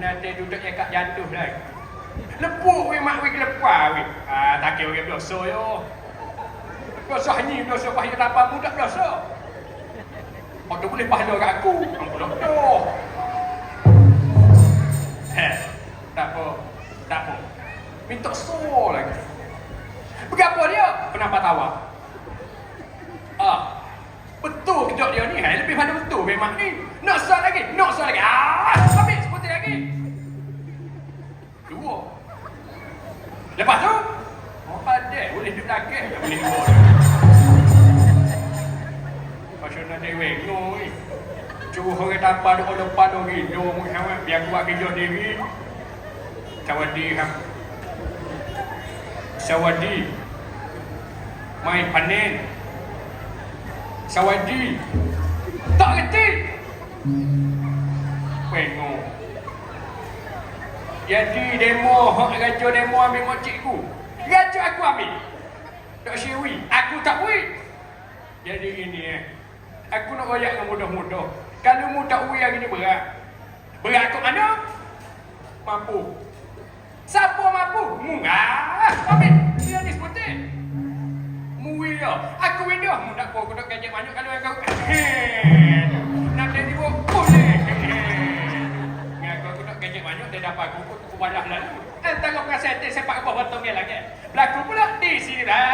nanti duduk yang kat jantung lagi. Lepuk weh mak weh kelepar weh. Ah tak kira orang biasa yo. Biasa ni biasa pahit tanpa mudah biasa. Kau tu boleh pahala kat aku. Ampun oh. Heh. Tak apa. Tak apa. Minta so lagi. Berapa dia? Pendapat awak? Ah. Betul kejap dia ni. Hai, lebih pada betul memang ni. Nak soal lagi. Nak soal lagi. Ah. Dua. Lepas tu? Oh, ada. Boleh duduk lagi. Tak boleh dua. Macam nak dewe. No, ni. Cuba orang tanpa ada orang pada hidung. Biar buat kerja diri. Sawadi ham. Sawadi. Main panen. Sawadi. Tak ketik. Jadi demo, hak raja demo ambil mak cikgu. Raja aku ambil. Tak syiwi. Aku tak wui. Jadi ini eh. Aku nak royak dengan mudah-mudah. Kalau mu tak wui hari ni berat. Berat kat mana? Mampu. Siapa mampu? Dia dapat aku balah lalu. Antara perasaan sepak bola betul lagi. Berlaku pula di sini dah.